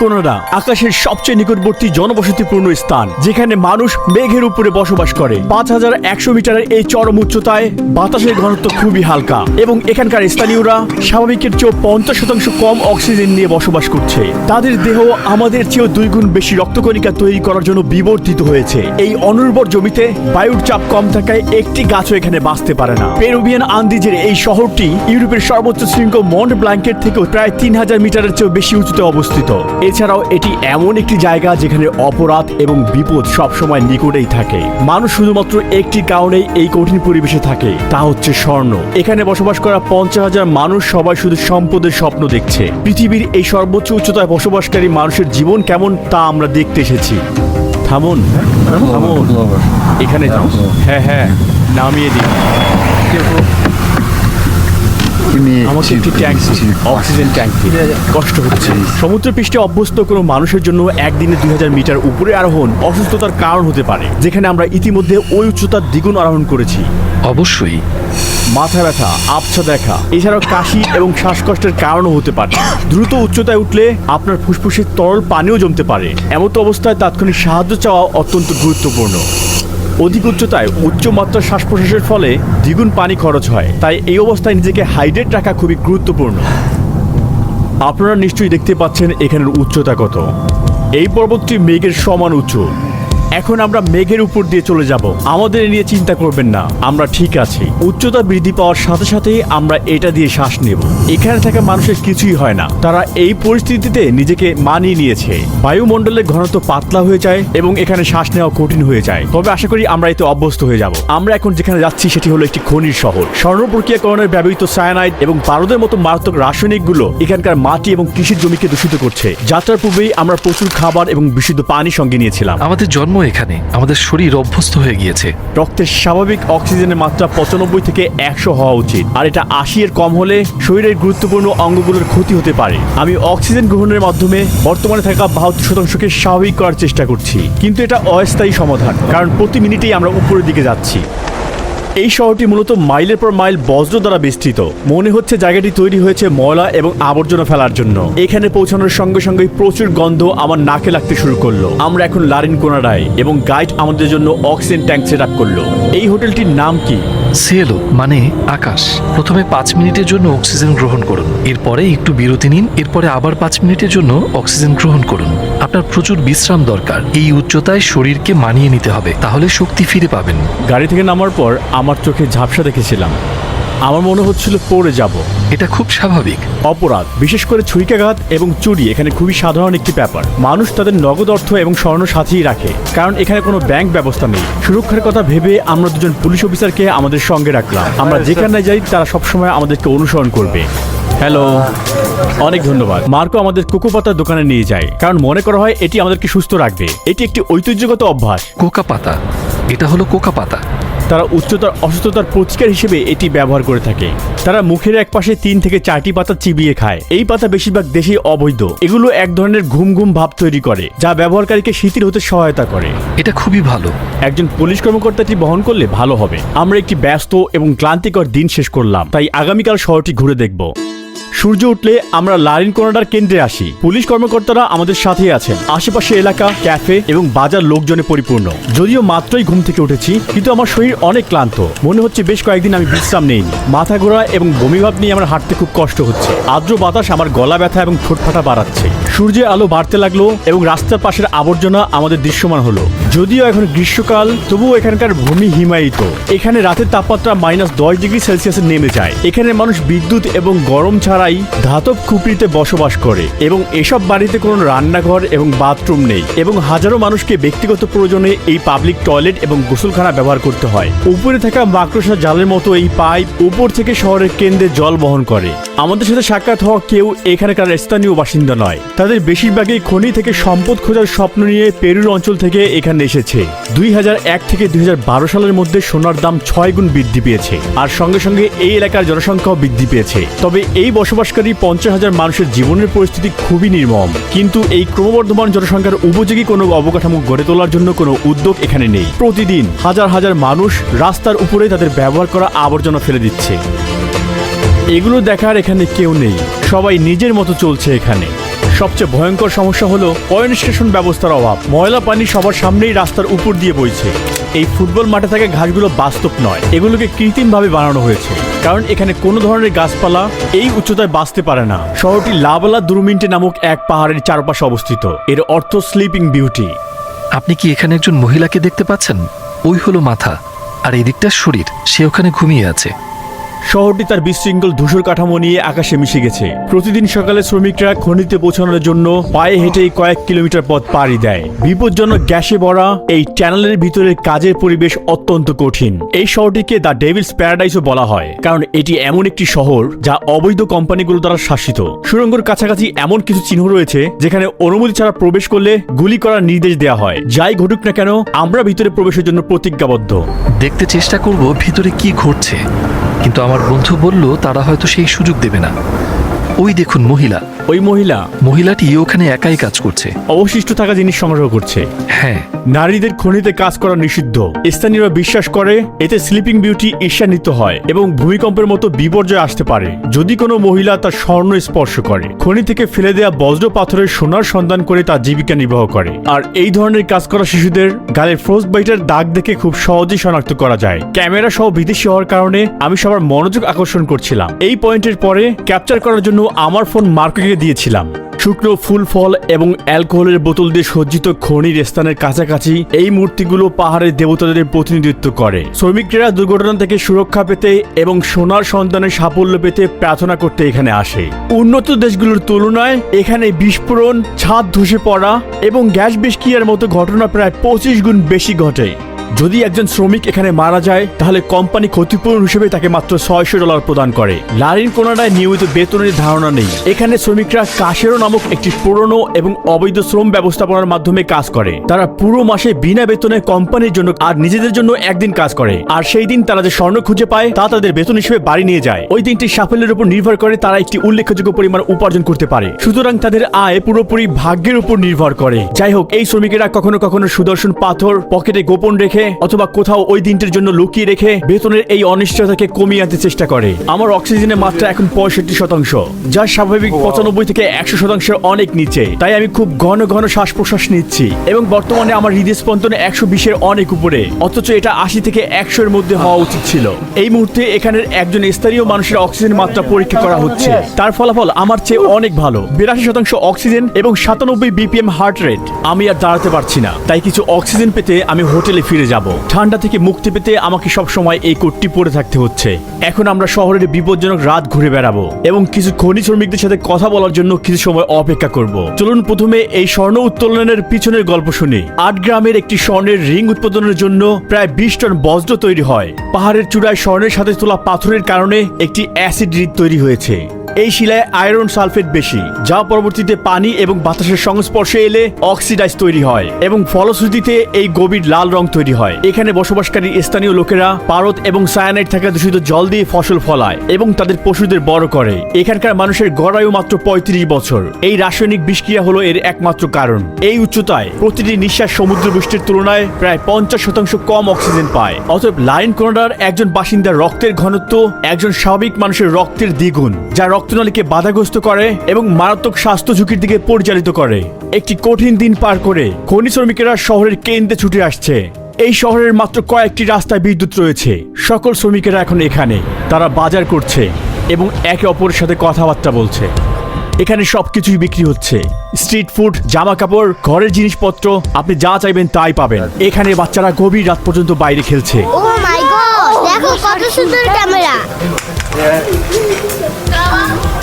কোনরা আকাশের সবচেয়ে নিকটবর্তী জনবসতিপূর্ণ স্থান, যেখানে মানুষ মেঘের উপরে বসবাস করে। পাঁচ হাজার একশো মিটারের এই চরম উচ্চতায় বাতাসের ঘনত্ব খুবই হালকা এবং এখানকার স্থানীয়রা স্বাভাবিকের চেয়েও পঞ্চাশ শতাংশ কম অক্সিজেন নিয়ে বসবাস করছে। তাদের দেহ আমাদের চেয়েও দুই গুণ বেশি রক্তকণিকা তৈরি করার জন্য বিবর্তিত হয়েছে। এই অনুর্বর জমিতে বায়ুর চাপ কম থাকায় একটি গাছও এখানে বাঁচতে পারে না। পেরুভিয়ান আন্দিজের এই শহরটি ইউরোপের সর্বোচ্চ শৃঙ্গ মন্ট ব্ল্যাঙ্কেট থেকেও প্রায় তিন হাজার মিটারের চেয়েও বেশি উঁচুতে অবস্থিত। এছাড়াও এটি এমন একটি জায়গা যেখানে অপরাধ এবং বিপদ সবসময় নিকটেই থাকে। মানুষ শুধুমাত্র একটি কারণেই এই কঠিন পরিবেশে থাকে, তা হচ্ছে স্বর্ণ। এখানে বসবাস করা পঞ্চাশ হাজার মানুষ সবাই শুধু সম্পদের স্বপ্ন দেখছে। পৃথিবীর এই সর্বোচ্চ উচ্চতায় বসবাসকারী মানুষের জীবন কেমন তা আমরা দেখতে এসেছি। থামুন এখানে যাও। হ্যাঁ হ্যাঁ নামিয়ে দিন আমাকে একটি ট্যাঙ্ক অক্সিজেন ট্যাঙ্ক কষ্ট হচ্ছে। সমুদ্র পৃষ্ঠে অভ্যস্ত কোনো মানুষের জন্য একদিনে দুই হাজার মিটার উপরে আরোহণ অসুস্থতার কারণ হতে পারে যেখানে আমরা ইতিমধ্যে ওই উচ্চতার দ্বিগুণ আরোহণ করেছি। অবশ্যই। মাথা ব্যথা আবছা দেখা এছাড়াও কাশি এবং শ্বাসকষ্টের কারণও হতে পারে। দ্রুত উচ্চতায় উঠলে আপনার ফুসফুসে তরল পানিও জমতে পারে। এমতো অবস্থায় তাৎক্ষণিক সাহায্য চাওয়া অত্যন্ত গুরুত্বপূর্ণ। অধিক উচ্চতায় উচ্চ মাত্রার শ্বাস প্রশ্বাসের ফলে দ্বিগুণ পানি খরচ হয়। তাই এই অবস্থায় নিজেকে হাইড্রেট রাখা খুবই গুরুত্বপূর্ণ। আপনারা নিশ্চয়ই দেখতে পাচ্ছেন এখানের উচ্চতা কত। এই পর্বতটি মেঘের সমান উঁচু। এখন আমরা মেঘের উপর দিয়ে চলে যাব। আমাদের নিয়ে চিন্তা করবেন না। আমরা ঠিক আছি। উচ্চতা বৃদ্ধি পাওয়ার সাথে সাথেই আমরা এটা দিয়ে শ্বাস নেব। এখানে থাকা মানুষের কিছুই হয় না। তারা এই পরিস্থিতিতে নিজেকে মানিয়ে নিয়েছে। বায়ুমণ্ডলের ঘনত্ব পাতলা হয়ে যায় এবং এখানে শ্বাস নেওয়া কঠিন হয়ে যায়। তবে আশা করি আমরা এতে অভ্যস্ত হয়ে যাব। আমরা এখন যেখানে যাচ্ছি সেটি হলো একটি খনির শহর। স্বর্ণ প্রক্রিয়াকরণের ব্যবহৃত সায়ানাইড এবং পারদের মতো মারাত্মক রাসায়নিকগুলো এখানকার মাটি এবং কৃষির জমিকে দূষিত করছে। যাত্রার পূর্বেই আমরা প্রচুর খাবার এবং বিশুদ্ধ পানি সঙ্গে নিয়েছিলাম। আমাদের জন্ম এখানে। আমাদের শরীর অভ্যস্ত হয়ে গিয়েছে। রক্তের স্বাভাবিক অক্সিজেনের মাত্রা পঁচানব্বই থেকে একশো হওয়া উচিত। আর এটা আশি এর কম হলে শরীরের গুরুত্বপূর্ণ অঙ্গগুলোর ক্ষতি হতে পারে। আমি অক্সিজেন গ্রহণের মাধ্যমে বর্তমানে থাকা বাহাত্তর শতাংশকে স্বাভাবিক করার চেষ্টা করছি। কিন্তু এটা অস্থায়ী সমাধান, কারণ প্রতি মিনিটেই আমরা উপরের দিকে যাচ্ছি। এই শহরটি মূলত মাইলের পর মাইল বজ্র দ্বারা বিস্তৃত। মনে হচ্ছে জায়গাটি তৈরি হয়েছে ময়লা এবং আবর্জনা ফেলার জন্য। এখানে পৌঁছানোর সঙ্গে সঙ্গে প্রচুর গন্ধ আমার নাকে লাগতে শুরু করল। আমরা এখন লারিন কোনারায় এবং গাইড আমাদের জন্য অক্সিজেন ট্যাঙ্ক সেট আপ করল। এই হোটেলটির নাম কি? সিএলও মানে আকাশ। প্রথমে পাঁচ মিনিটের জন্য অক্সিজেন গ্রহণ করুন। এরপরে একটু বিরতি নিন, এরপরে আবার পাঁচ মিনিটের জন্য অক্সিজেন গ্রহণ করুন। আপনার প্রচুর বিশ্রাম দরকার। এই উচ্চতায় শরীরকে মানিয়ে নিতে হবে, তাহলে শক্তি ফিরে পাবেন। গাড়ি থেকে নামার পর আমার চোখে ঝাপসা দেখেছিলাম। আমার মনে হচ্ছিল পড়ে যাব। এটা খুব স্বাভাবিক। অপরাধ বিশেষ করে ছুরিকাঘাত এবং চুরি এখানে খুবই সাধারণ একটি ব্যাপার। মানুষ তাদের নগদ অর্থ এবং স্বর্ণ সাথেই রাখে কারণ এখানে কোনো ব্যাংক ব্যবস্থা নেই। সুরক্ষার কথা ভেবে আমরা দুজন পুলিশ অফিসারকে আমাদের সঙ্গে রাখলাম। আমরা যেখানে যাই তারা সবসময় আমাদেরকে অনুসরণ করবে। হ্যালো অনেক ধন্যবাদ। মার্কো আমাদের কোকো পাতার দোকানে নিয়ে যায় কারণ মনে করা হয় এটি আমাদেরকে সুস্থ রাখবে। এটি একটি ঐতিহ্যগত অভ্যাস। কোকা পাতা এটা হলো কোকা পাতা। তারা উচ্চতার অসুস্থতার প্রতিকার হিসেবে এটি ব্যবহার করে থাকে। তারা মুখের এক পাশে তিন থেকে চারটি পাতা চিবিয়ে খায়। এই পাতা বেশিরভাগ দেশেই অবৈধ। এগুলো এক ধরনের ঘুম ঘুম ভাব তৈরি করে যা ব্যবহারকারীকে শিথিল হতে সহায়তা করে। এটা খুবই ভালো। একজন পুলিশ কর্মকর্তাটি বহন করলে ভালো হবে। আমরা একটি ব্যস্ত এবং ক্লান্তিকর দিন শেষ করলাম তাই আগামীকাল শহরটি ঘুরে দেখব। সূর্য উঠলে আমরা লারিন কোনাডার কেন্দ্রে আসি। পুলিশ কর্মকর্তারা আমাদের সাথেই আছেন। আশেপাশে এলাকা, ক্যাফে এবং বাজার লোকজনে পরিপূর্ণ। যদিও মাত্রই ঘুম থেকে উঠেছি, কিন্তু আমার শরীর অনেক ক্লান্ত। মনে হচ্ছে বেশ কয়েকদিন আমি বিশ্রাম নেইনি। মাথা ঘোরা এবং বমিভাব নিয়ে আমার হাঁটতে খুব কষ্ট হচ্ছে। আর্দ্র বাতাস আমার গলা ব্যথা এবং ঠোঁট ফাটা বাড়াচ্ছে। সূর্যের আলো বাড়তে লাগল এবং রাস্তার পাশের আবর্জনা আমাদের দৃশ্যমান হলো। যদিও এখন গ্রীষ্মকাল, তবুও এখানকার ভূমি হিমায়িত। এখানে রাতের তাপমাত্রা মাইনাস দশ ডিগ্রি সেলসিয়াসে নেমে যায়। এখানে মানুষ বিদ্যুৎ এবং গরম ছাড়াই ধাতব খুপড়িতে বসবাস করে এবং এসব বাড়িতে কোনো রান্নাঘর এবং বাথরুম নেই এবং হাজারো মানুষকে ব্যক্তিগত প্রয়োজনে এই পাবলিক টয়লেট এবং গোসলখানা ব্যবহার করতে হয়। উপরে থাকা মাকড়সা জালের মতো এই পাইপ উপর থেকে শহরের কেন্দ্রে জল বহন করে। আমাদের সাথে সাক্ষাৎ হওয়া কেউ এখানকার স্থানীয় বাসিন্দা নয়। তাদের বেশিরভাগই খনি থেকে সম্পদ খোঁজার স্বপ্ন নিয়ে পেরুর অঞ্চল থেকে এখানে এসেছে। দুই হাজার এক থেকে দুই হাজার বারো সালের মধ্যে সোনার দাম ছয় গুণ বৃদ্ধি পেয়েছে আর সঙ্গে সঙ্গে এই এলাকার জনসংখ্যাও বৃদ্ধি পেয়েছে। তবে এই বসবাসকারী পঞ্চাশ হাজার মানুষের জীবনের পরিস্থিতি খুবই নির্মম। কিন্তু এই ক্রমবর্ধমান জনসংখ্যার উপযোগী কোনো অবকাঠামো গড়ে তোলার জন্য কোনো উদ্যোগ এখানে নেই। প্রতিদিন হাজার হাজার মানুষ রাস্তার উপরে তাদের ব্যবহার করা আবর্জনা ফেলে দিচ্ছে। এগুলো দেখার এখানে কেউ নেই। সবাই নিজের মতো চলছে এখানে। সবচেয়ে ভয়ঙ্কর সমস্যা হলো পয়েন্ট স্টেশন ব্যবস্থার অভাব। ময়লা পানি সবার সামনেই রাস্তার উপর দিয়ে বইছে। এই ফুটবল মাঠে থাকা ঘাসগুলো বাস্তব নয়, এগুলোকে কৃত্রিমভাবে বানানো হয়েছে। কারণ এখানে কোনো ধরনের গাছপালা এই উচ্চতায় বাঁচতে পারে না। শহরটি লাবালা দুরমিন্টে নামক এক পাহাড়ের চারপাশে অবস্থিত। এর অর্থ স্লিপিং বিউটি আপনি কি এখানে একজন মহিলাকে দেখতে পাচ্ছেন? ওই হলো মাথা। আর এই দিকটা শরীর, সে ওখানে ঘুমিয়ে আছে। শহরটি তার বিশৃঙ্খল ধূসর কাঠামো নিয়ে আকাশে মিশে গেছে। প্রতিদিন সকালে শ্রমিকরা খনিতে পৌঁছানোর জন্য পায়ে হেঁটেই কয়েক কিলোমিটার পথ পাড়ি দেয়। বিপজ্জনক গ্যাসে ভরা এই চ্যানেলের ভিতরে কাজের পরিবেশ অত্যন্ত কঠিন। এই শহরটিকে দ্য ডেভিলস প্যারাডাইসও বলা হয়, কারণ এটি এমন একটি শহর যা অবৈধ কোম্পানিগুলো দ্বারা শাসিত। সুরঙ্গর কাছাকাছি এমন কিছু চিহ্ন রয়েছে যেখানে অনুমতি ছাড়া প্রবেশ করলে গুলি করার নির্দেশ দেওয়া হয়। যাই ঘটুক না কেন, আমরা ভিতরে প্রবেশের জন্য প্রতিজ্ঞাবদ্ধ। দেখতে চেষ্টা করব ভিতরে কি ঘটছে। কিন্তু আমার বন্ধু বলল তারা হয়তো সেই সুযোগ দেবে না। ওই দেখুন মহিলা। ওই মহিলা মহিলাটি ওখানে একাই কাজ করছে। অবশিষ্ট থাকা জিনিস সংগ্রহ করছে। হ্যাঁ। নারীদের খনিতে কাজ করা নিষিদ্ধ। স্থানীয়রা বিশ্বাস করে এতে স্লিপিং বিউটি ঈর্ষান্বিত হয় এবং ভূমিকম্পের মতো বিপর্যয় আসতে পারে। যদি কোনো মহিলা তার স্বর্ণ স্পর্শ করে খনি থেকে ফেলে দেওয়া বজ্র পাথরের সোনার সন্ধান করে তার জীবিকা নির্বাহ করে। আর এই ধরনের কাজ করা শিশুদের গালে ফ্রোস্ট বাইটের দাগ দেখে খুব সহজেই শনাক্ত করা যায়। ক্যামেরা সহ বিদেশি হওয়ার কারণে আমি সবার মনোযোগ আকর্ষণ করছিলাম। এই পয়েন্টের পরে ক্যাপচার করার জন্য আমার ফোন মার্কেটে দিয়েছিলাম। শুকনো ফুল ফল এবং অ্যালকোহলের বোতল দিয়ে সজ্জিত খনির স্থানের কাছাকাছি এই মূর্তিগুলো পাহাড়ের দেবতাদের প্রতিনিধিত্ব করে। শ্রমিকরা দুর্ঘটনা থেকে সুরক্ষা পেতে এবং সোনার সন্তানের সাফল্য পেতে প্রার্থনা করতে এখানে আসে। উন্নত দেশগুলোর তুলনায় এখানে বিস্ফোরণ, ছাদ ধসে পড়া এবং গ্যাস বিস্কিয়ার মতো ঘটনা প্রায় পঁচিশ গুণ বেশি ঘটে। যদি একজন শ্রমিক এখানে মারা যায়, তাহলে কোম্পানি ক্ষতিপূরণ হিসেবে তাকে মাত্র ছয়শো ডলার প্রদান করে। লারিন কোনাডায় নিয়মিত বেতনের ধারণা নেই। এখানে শ্রমিকরা কাশেরো নামক একটি পুরনো এবং অবৈধ শ্রম ব্যবস্থাপনার মাধ্যমে কাজ করে। তারা পুরো মাসে বিনা বেতনে কোম্পানির জন্য আর নিজেদের জন্য একদিন কাজ করে। আর সেই দিন তারা যে স্বর্ণ খুঁজে পায়, তা তাদের বেতন হিসেবে বাড়ি নিয়ে যায়। ওই দিনটি সাফল্যের উপর নির্ভর করে তারা একটি উল্লেখযোগ্য পরিমাণ উপার্জন করতে পারে। সুতরাং তাদের আয় পুরোপুরি ভাগ্যের উপর নির্ভর করে। যাই হোক, এই শ্রমিকেরা কখনো কখনো সুদর্শন পাথর, পকেটে গোপন রেখে অথবা কোথাও ওই দিনটির জন্য লুকিয়ে রেখে বেতনের এই অনিশ্চয়তাকে কমিয়ে আনতে চেষ্টা করে। আমার অক্সিজেনের মাত্রা এখন পঁয়ষট্টি শতাংশ যা স্বাভাবিক পঁচানব্বই থেকে একশো শতাংশের অনেক নিচে। তাই আমি খুব ঘন ঘন শ্বাস প্রশ্বাস নিচ্ছি এবং বর্তমানে আমার হৃদয় স্পন্দন একশো বিশের অনেক উপরে অথচ এটা আশি থেকে একশো এর মধ্যে হওয়া উচিত ছিল। এই মুহূর্তে এখানের একজন স্থানীয় মানুষের অক্সিজেন মাত্রা পরীক্ষা করা হচ্ছে। তার ফলাফল আমার চেয়ে অনেক ভালো। বিরাশি শতাংশ অক্সিজেন এবং সাতানব্বই বিপিএম হার্ট রেট। আমি আর দাঁড়াতে পারছি না। তাই কিছু অক্সিজেন পেতে আমি হোটেলে ফিরে যাব। ঠান্ডা থেকে মুক্তি পেতে আমাকে সব সময় এই কোটটি পরে থাকতে হচ্ছে। এখন আমরা শহরের বিপজ্জনক রাত ঘুরে বেড়াবো এবং কিছু খনি শ্রমিকদের সাথে কথা বলার জন্য কিছু সময় অপেক্ষা করব। চলুন প্রথমে এই স্বর্ণ উত্তোলনের পিছনের গল্প শুনি। আট গ্রামের একটি স্বর্ণের রিং উৎপাদনের জন্য প্রায় বিশ টন বজ্র তৈরি হয়। পাহাড়ের চূড়ায় স্বর্ণের সাথে তোলা পাথরের কারণে একটি অ্যাসিড হ্রদ তৈরি হয়েছে। এই শিলায় আয়রন সালফেট বেশি, যা পরবর্তীতে পানি এবং বাতাসের সংস্পর্শে এলে অক্সিডাইজ তৈরি হয় এবং ফলশ্রুতিতে এই গভীর লাল রং তৈরি হয়। এখানে বসবাসকারী স্থানীয় লোকেরা পারদ এবং সায়ানাইড থাকা দূষিত জল দিয়ে ফসল ফলায় এবং তাদের পশুদের বড় করে। এখানকার মানুষের গড়ায়ু মাত্র পঁয়ত্রিশ বছর। এই রাসায়নিক বিষক্রিয়া হলো এর একমাত্র কারণ। এই উচ্চতায় প্রতিটি নিঃশ্বাস সমুদ্র বৃষ্টির তুলনায় প্রায় পঞ্চাশ শতাংশ কম অক্সিজেন পায়। অতএব লাইন কোনাডার একজন বাসিন্দার রক্তের ঘনত্ব একজন স্বাভাবিক মানুষের রক্তের দ্বিগুণ, যা রক্তনালীকে বাধাগ্রস্ত করে এবং মারাত্মক স্বাস্থ্য ঝুঁকির দিকে পরিচালিত করে। একটি কঠিন দিন পার করে খনি শ্রমিকেরা শহরের কেন্দ্রে ছুটে আসছে। এই শহরের মাত্র কয়েকটি রাস্তায় বিদ্যুৎ রয়েছে। সকল শ্রমিকেরা এখন এখানে। তারা বাজার করছে এবং একে অপরের সাথে কথাবার্তা বলছে। এখানে সবকিছুই বিক্রি হচ্ছে। স্ট্রিট ফুড জামা কাপড় ঘরের জিনিসপত্র, আপনি যা চাইবেন তাই পাবেন। এখানে বাচ্চারা গভীর রাত পর্যন্ত বাইরে খেলছে। Oh my God! দেখো কত সুন্দর ক্যামেরা।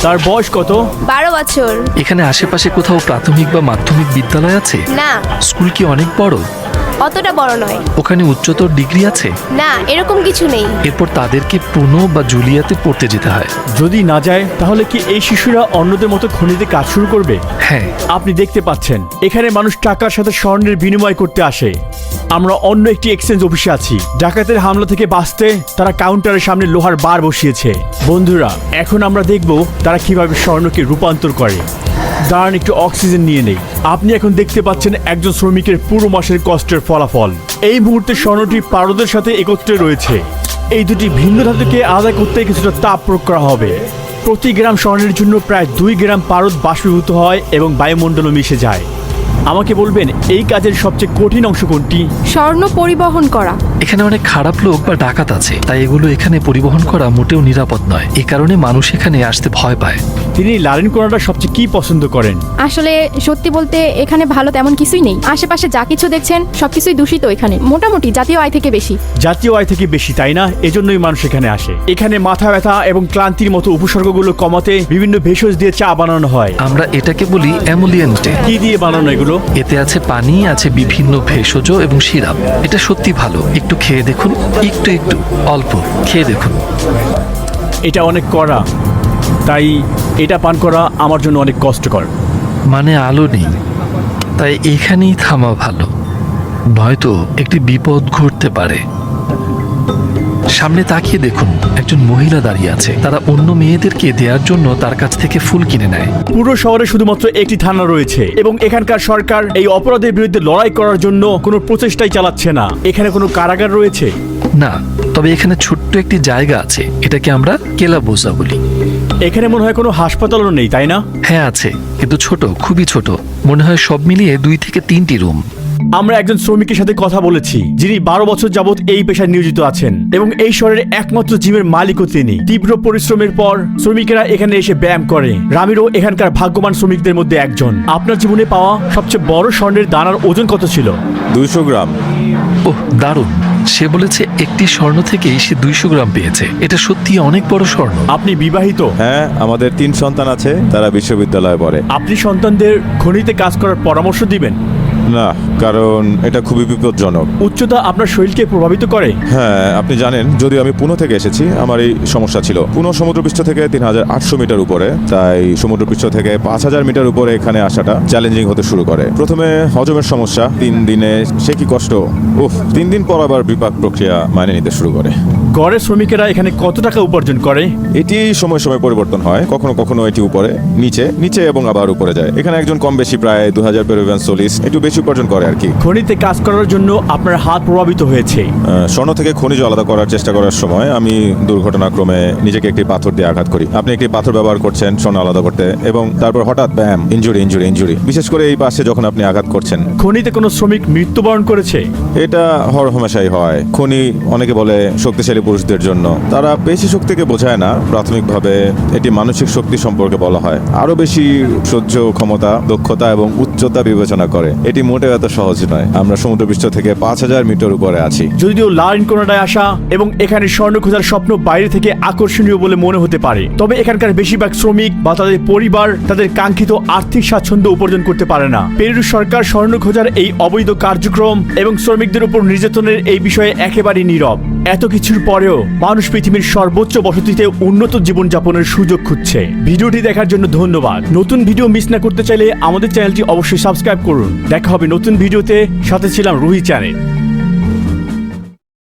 তার বয়স কত? বারো বছর। এখানে আশেপাশে কোথাও প্রাথমিক বা মাধ্যমিক বিদ্যালয় আছে? না। স্কুল কি অনেক বড়? অতটা বড় নয়। ওখানে উচ্চতর ডিগ্রি আছে? না এরকম কিছু নেই। এরপর তাদেরকে পুনো বা জুলিয়াতে পড়তে যেতে হয়। যদি না যায় তাহলে কি এই শিশুরা অন্যদের মতো খনিতে কাজ শুরু করবে? হ্যাঁ। আপনি দেখতে পাচ্ছেন এখানে মানুষ টাকার সাথে স্বর্ণের বিনিময় করতে আসে। আমরা অন্য একটি এক্সচেঞ্জ অফিসে আছি। ডাকাতের হামলা থেকে বাঁচতে তারা কাউন্টারের সামনে লোহার বার বসিয়েছে। বন্ধুরা এখন আমরা দেখব তারা কীভাবে স্বর্ণকে রূপান্তর করে। দাঁড়ান, একটু অক্সিজেন নিয়ে নেই। আপনি এখন দেখতে পাচ্ছেন একজন শ্রমিকের পুরো মাসের কষ্টের ফলাফল। এই মুহূর্তে স্বর্ণটি পারদের সাথে একত্রে রয়েছে। এই দুটি ভিন্ন ধাতুকে আলাদা করতে কিছুটা তাপ প্রয়োগ করা হবে। প্রতি গ্রাম স্বর্ণের জন্য প্রায় দুই গ্রাম পারদ বাষ্পীভূত হয় এবং বায়ুমণ্ডলও মিশে যায়। আমাকে বলবেন, এই কাজের সবচেয়ে কঠিন অংশ কোনটি? স্বর্ণ পরিবহন করা। এখানে অনেক খারাপ লোক বা ডাকাত আছে তাই এগুলো এখানে পরিবহন করা মোটেও নিরাপদ নয়। এ কারণে মানুষ এখানে আসতে ভয় পায়। তিনি লারেন কোনাডা সবচেয়ে কি পছন্দ করেন? আসলে সত্যি বলতে এখানে ভালো তেমন কিছুই নেই। আশেপাশে যা কিছু দেখছেন সবকিছুই দূষিত এখানে। মোটামুটি জাতীয় আয় থেকে বেশি। জাতীয় আয় থেকে বেশি তাই না? এজন্যই মানুষ এখানে আসে। এখানে মাথা ব্যথা এবং ক্লান্তির মতো উপসর্গগুলো কমাতে বিভিন্ন ভেষজ দিয়ে চা বানানো হয়। আমরা এটাকে বলি অ্যামোলিয়েন্টে। কি দিয়ে বানানো এগুলো? এতে আছে পানি আছে বিভিন্ন ভেষজ এবং সিরাপ এটা সত্যি ভালো। একটু খেয়ে দেখুন একটু একটু অল্প খেয়ে দেখুন। এটা অনেক কড়া তাই এটা পান করা আমার জন্য অনেক কষ্টকর। মানে আলো নেই তাই এখানেই থামা ভালো। নয়তো একটি বিপদ ঘটতে পারে। সামনে তাকিয়ে দেখুন একজন মহিলা দাঁড়িয়ে আছে। তারা অন্য মেয়েদেরকে দেওয়ার জন্য তার কাছ থেকে ফুল কিনে নেয়। পুরো শহরে শুধুমাত্র একটি থানা রয়েছে এবং এখানকার সরকার এই অপরাধের বিরুদ্ধে লড়াই করার জন্য কোনো প্রচেষ্টাই চালাচ্ছে না। এখানে কোনো কারাগার রয়েছে? না তবে এখানে ছোট্ট একটি জায়গা আছে। এটাকে আমরা কেলাবোজা বলি। এখানে মনে হয় কোনো হাসপাতালও নেই তাই না? হ্যাঁ আছে। কিন্তু ছোট খুবই ছোট। মনে হয় সব মিলিয়ে দুই থেকে তিনটি রুম। আমরা একজন শ্রমিকের সাথে কথা বলেছি যিনি বারো বছর যাবৎ এই পেশায় নিয়োজিত আছেন এবং এই শহরের একমাত্র জিমের মালিকও তিনি। তীব্র পরিশ্রমের পর শ্রমিকেরা এখানে এসে ব্যায়াম করে। রামিরও এখানকার ভাগ্যবান শ্রমিকদের মধ্যে একজন। আপনার জীবনে পাওয়া সবচেয়ে বড় স্বর্ণের দানার ওজন কত ছিল? দুইশো গ্রাম। ওহ দারুণ। সে বলেছে একটি স্বর্ণ থেকেই সে দুইশো গ্রাম পেয়েছে। এটা সত্যি অনেক বড় স্বর্ণ। আপনি বিবাহিত? হ্যাঁ আমাদের তিন সন্তান আছে তারা বিশ্ববিদ্যালয়ে পড়ে। আপনি সন্তানদের খনিতে কাজ করার পরামর্শ দিবেন? না কারণ এটা খুবই বিপজ্জনক। উচ্চতা আপনার শরীরকে প্রভাবিত করে? হ্যাঁ আপনি জানেন যদিও আমি পুনো থেকে এসেছি আমার এই সমস্যা ছিল। পুনো সমুদ্রপৃষ্ঠ থেকে তিন হাজার আটশো মিটার উপরে তাই সমুদ্রপৃষ্ঠ থেকে পাঁচ হাজার মিটার উপরে এখানে আসাটা চ্যালেঞ্জিং হতে শুরু করে। প্রথমে হজমের সমস্যা তিন দিনে সে কি কষ্ট? উফ তিন দিন পর আবার বিপাক প্রক্রিয়া মানে নিতে শুরু করে। গড়ে শ্রমিকেরা এখানে কত টাকা উপার্জন করে? এটি সময় সময় পরিবর্তন হয়। কখনো কখনো এটি উপরে নিচে নিচে এবং আবার উপরে যায়। এখানে একজন কম বেশি প্রায় দু হাজার চল্লিশ একটু বেশি উপার্জন করে আর কি। খনিতে কাজ করার জন্য আপনার হাত প্রভাবিত হয়েছে। আহ, স্বর্ণ থেকে খনিজ আলাদা করার চেষ্টা করার সময় আমি দুর্ঘটনাক্রমে নিজেকে একটি পাথর দিয়ে আঘাত করি। আপনি একটি পাথর ব্যবহার করছেন স্বর্ণ আলাদা করতে এবং তারপর হঠাৎ ব্যায়াম ইঞ্জুরি ইঞ্জুরি ইঞ্জুরি বিশেষ করে এই পাশে যখন আপনি আঘাত করছেন। খনিতে কোনো শ্রমিক মৃত্যুবরণ করেছে? এটা হর হমেশাই হয়। খনি অনেকে বলে শক্তিশালী পুরুষদের জন্য। তারা পেশি শক্তিকে বোঝায় না, প্রাথমিকভাবে এটি মানসিক শক্তি সম্পর্কে বলা হয়। আরও বেশি সহ্য ক্ষমতা, দক্ষতা এবং উচ্চতা বিবেচনা করে। এটি মোটেও এত সহজ নয়। আমরা সমুদ্রপৃষ্ঠ থেকে পাঁচ হাজার মিটার উপরে আছি। যদিও লারিন কোনাডায় আসা এবং এখানে স্বর্ণ খোঁজার স্বপ্ন বাইরে থেকে আকর্ষণীয় বলে মনে হতে পারে, তবে এখানকার বেশিরভাগ শ্রমিক বা তাদের পরিবার তাদের কাঙ্ক্ষিত আর্থিক স্বাচ্ছন্দ্য উপার্জন করতে পারে না। পেরু সরকার স্বর্ণ খোঁজার এই অবৈধ কার্যক্রম এবং শ্রমিকদের উপর নির্যাতনের এই বিষয়ে একেবারেই নীরব। এত কিছুর পরেও মানুষ পৃথিবীর সর্বোচ্চ বসতিতে উন্নত জীবনযাপনের সুযোগ খুঁজছে। ভিডিওটি দেখার জন্য ধন্যবাদ। নতুন ভিডিও মিস না করতে চাইলে আমাদের চ্যানেলটি অবশ্যই সাবস্ক্রাইব করুন। দেখা হবে নতুন ভিডিওতে। সাথে ছিলাম রুহি চ্যানেল।